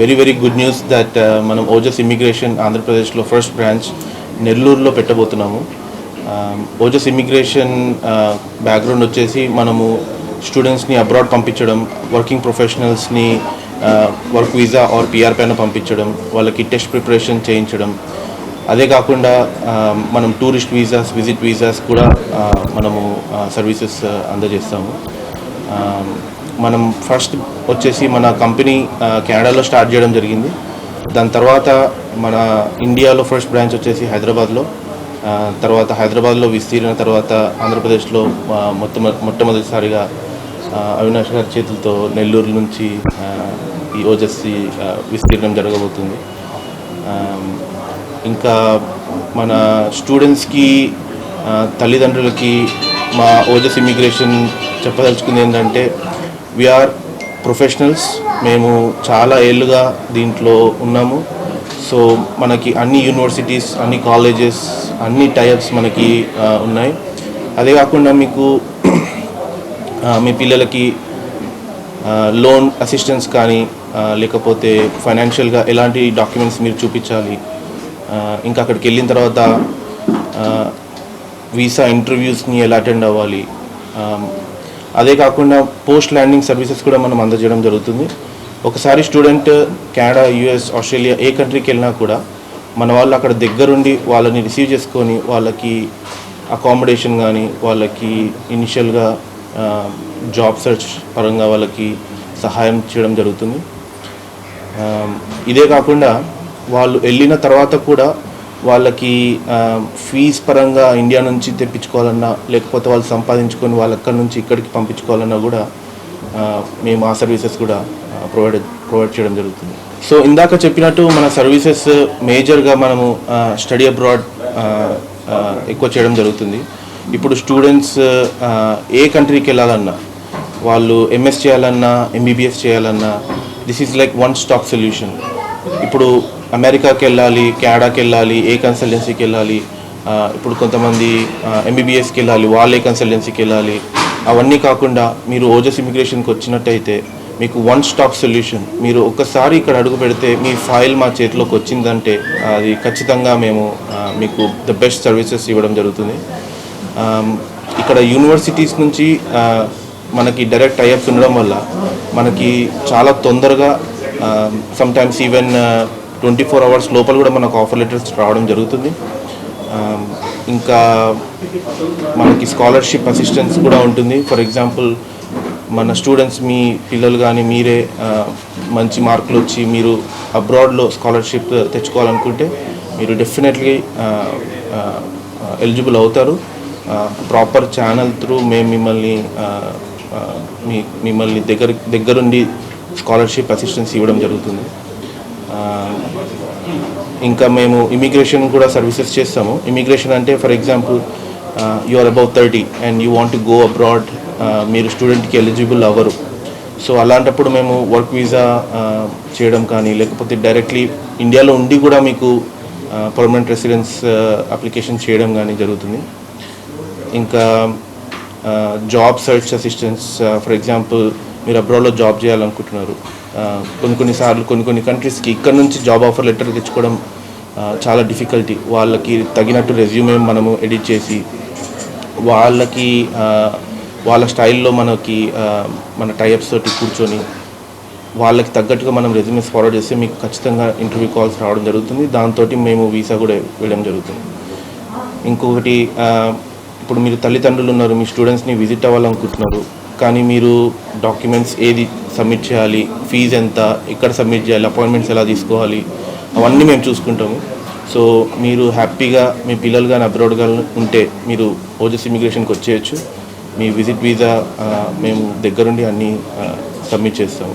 Very very good news that మనం Ojas immigration ఆంధ్రప్రదేశ్లో first branch నెల్లూరులో పెట్టబోతున్నాము. Um, Ojas immigration background uh, వచ్చేసి మనము స్టూడెంట్స్ని అబ్రాడ్ పంపించడం వర్కింగ్ ప్రొఫెషనల్స్ని వర్క్ వీసా ఆర్ పిఆర్ పైన పంపించడం వాళ్ళకి టెస్ట్ ప్రిపరేషన్ చేయించడం. అదే కాకుండా um, మనం టూరిస్ట్ వీసాస్ విజిట్ వీసాస్ కూడా uh, మనము uh, సర్వీసెస్ అందజేస్తాము. Um, మనం ఫస్ట్ వచ్చేసి మన కంపెనీ కెనడాలో స్టార్ట్ చేయడం జరిగింది. దాని తర్వాత మన ఇండియాలో ఫస్ట్ బ్రాంచ్ వచ్చేసి హైదరాబాద్లో. తర్వాత హైదరాబాద్లో విస్తీర్ణ తర్వాత ఆంధ్రప్రదేశ్లో మొత్తం మొట్టమొదటిసారిగా అవినాష్ గారి చేతులతో నెల్లూరు నుంచి ఈ ఓజస్సి విస్తీర్ణం జరగబోతుంది. ఇంకా మన స్టూడెంట్స్కి తల్లిదండ్రులకి మా ఓజస్ ఇమిగ్రేషన్ చెప్పదలుచుకుంది ఏంటంటే వీఆర్ ప్రొఫెషనల్స్ మేము చాలా ఏళ్ళుగా దీంట్లో ఉన్నాము. సో మనకి అన్ని యూనివర్సిటీస్ అన్ని కాలేజెస్ అన్ని టైప్స్ మనకి ఉన్నాయి. అదే కాకుండా మీకు మీ పిల్లలకి లోన్ అసిస్టెన్స్ కానీ లేకపోతే ఫైనాన్షియల్గా ఎలాంటి డాక్యుమెంట్స్ మీరు చూపించాలి? ఇంకా అక్కడికి వెళ్ళిన తర్వాత వీసా ఇంటర్వ్యూస్ని ఎలా అటెండ్ అవ్వాలి? అదే కాకుండా పోస్ట్ ల్యాండింగ్ సర్వీసెస్ కూడా మనం అందజేయడం జరుగుతుంది. ఒకసారి స్టూడెంట్ కెనడా యుఎస్ ఆస్ట్రేలియా ఏ కంట్రీకి వెళ్ళినా కూడా మన వాళ్ళు అక్కడ దగ్గరుండి వాళ్ళని రిసీవ్ చేసుకొని వాళ్ళకి అకామిడేషన్ కానీ వాళ్ళకి ఇనిషియల్గా జాబ్ సెర్చ్ పరంగా వాళ్ళకి సహాయం చేయడం జరుగుతుంది. ఇదే కాకుండా వాళ్ళు వెళ్ళిన తర్వాత కూడా వాళ్ళకి ఫీజ్ పరంగా ఇండియా నుంచి తెప్పించుకోవాలన్నా లేకపోతే వాళ్ళు సంపాదించుకొని వాళ్ళు అక్కడి నుంచి ఇక్కడికి పంపించుకోవాలన్నా కూడా మేము ఆ సర్వీసెస్ కూడా ప్రొవైడ్ ప్రొవైడ్ చేయడం జరుగుతుంది. సో ఇందాక చెప్పినట్టు మన సర్వీసెస్ మేజర్గా మనము స్టడీ అబ్రాడ్ ఎక్కువ చేయడం జరుగుతుంది. ఇప్పుడు స్టూడెంట్స్ ఏ కంట్రీకి వెళ్ళాలన్నా వాళ్ళు ఎంఎస్ చేయాలన్నా ఎంబీబీఎస్ చేయాలన్నా this is like one stop solution ఇప్పుడు అమెరికాకి వెళ్ళాలి కెనడాకి వెళ్ళాలి ఏ కన్సల్టెన్సీకి వెళ్ళాలి ఇప్పుడు కొంతమంది ఎంబీబీఎస్కి వెళ్ళాలి వాళ్ళే కన్సల్టెన్సీకి వెళ్ళాలి అవన్నీ కాకుండా మీరు ఓజస్ ఇమిగ్రేషన్కి వచ్చినట్టయితే మీకు వన్ స్టాప్ సొల్యూషన్. మీరు ఒక్కసారి ఇక్కడ అడుగు పెడితే మీ ఫైల్ మా చేతిలోకి వచ్చిందంటే అది ఖచ్చితంగా మేము మీకు ద బెస్ట్ సర్వీసెస్ ఇవ్వడం జరుగుతుంది. ఇక్కడ యూనివర్సిటీస్ నుంచి మనకి డైరెక్ట్ టైఅప్స్ ఉండడం వల్ల మనకి చాలా తొందరగా sometimes even twenty four hours లోపల కూడా మనకు ఆఫర్ లెటర్స్ రావడం జరుగుతుంది. Um, ఇంకా మనకి స్కాలర్షిప్ అసిస్టెన్స్ కూడా ఉంటుంది. ఫర్ ఎగ్జాంపుల్ మన స్టూడెంట్స్ మీ పిల్లలు కానీ మీరే uh, మంచి మార్కులు వచ్చి మీరు అబ్రాడ్లో స్కాలర్షిప్ తెచ్చుకోవాలనుకుంటే మీరు డెఫినెట్లీ ఎలిజిబుల్ uh, uh, అవుతారు. ప్రాపర్ ఛానల్ త్రూ మేము మిమ్మల్ని మీ మిమ్మల్ని దగ్గర దగ్గరుండి స్కాలర్షిప్ అసిస్టెన్స్ ఇవ్వడం జరుగుతుంది. ఇంకా మేము ఇమిగ్రేషన్ కూడా సర్వీసెస్ చేస్తాము. ఇమిగ్రేషన్ అంటే for example you are about thirty and you want go abroad మీరు స్టూడెంట్కి ఎలిజిబుల్ అవ్వరు. సో అలాంటప్పుడు మేము వర్క్ వీసా చేయడం కానీ లేకపోతే డైరెక్ట్లీ ఇండియాలో ఉండి కూడా మీకు పర్మనెంట్ రెసిడెన్స్ అప్లికేషన్ చేయడం కానీ జరుగుతుంది. ఇంకా job search assistance for example మీరు అబ్రాడ్లో జాబ్ చేయాలనుకుంటున్నారు. కొన్ని కొన్నిసార్లు కొన్ని కొన్ని కంట్రీస్కి ఇక్కడ నుంచి జాబ్ ఆఫర్ లెటర్ తెచ్చుకోవడం చాలా డిఫికల్టీ. వాళ్ళకి తగినట్టు రెజ్యూమే మనము ఎడిట్ చేసి వాళ్ళకి వాళ్ళ స్టైల్లో మనకి మన టైప్స్ తోటి కూర్చొని వాళ్ళకి తగ్గట్టుగా మనం రెజ్యూమెస్ ఫార్వర్డ్ చేస్తే మీకు ఖచ్చితంగా ఇంటర్వ్యూ కాల్స్ రావడం జరుగుతుంది. దాంతో మేము వీసా కూడా వేయడం జరుగుతుంది. ఇంకొకటి ఇప్పుడు మీరు తల్లిదండ్రులు ఉన్నారు మీ స్టూడెంట్స్ని విజిట్ అవ్వాలనుకుంటున్నారు. కానీ మీరు డాక్యుమెంట్స్ ఏది సబ్మిట్ చేయాలి ఫీజు ఎంత ఎక్కడ సబ్మిట్ చేయాలి అపాయింట్మెంట్స్ ఎలా తీసుకోవాలి అవన్నీ మేము చూసుకుంటాము. సో మీరు హ్యాపీగా మీ పిల్లలు కానీ అబ్రాడ్ కానీ ఉంటే మీరు ఓజస్ ఇమిగ్రేషన్కి వచ్చేయచ్చు. మీ విజిట్ వీసా మేము దగ్గరుండి అన్నీ సబ్మిట్ చేస్తాము.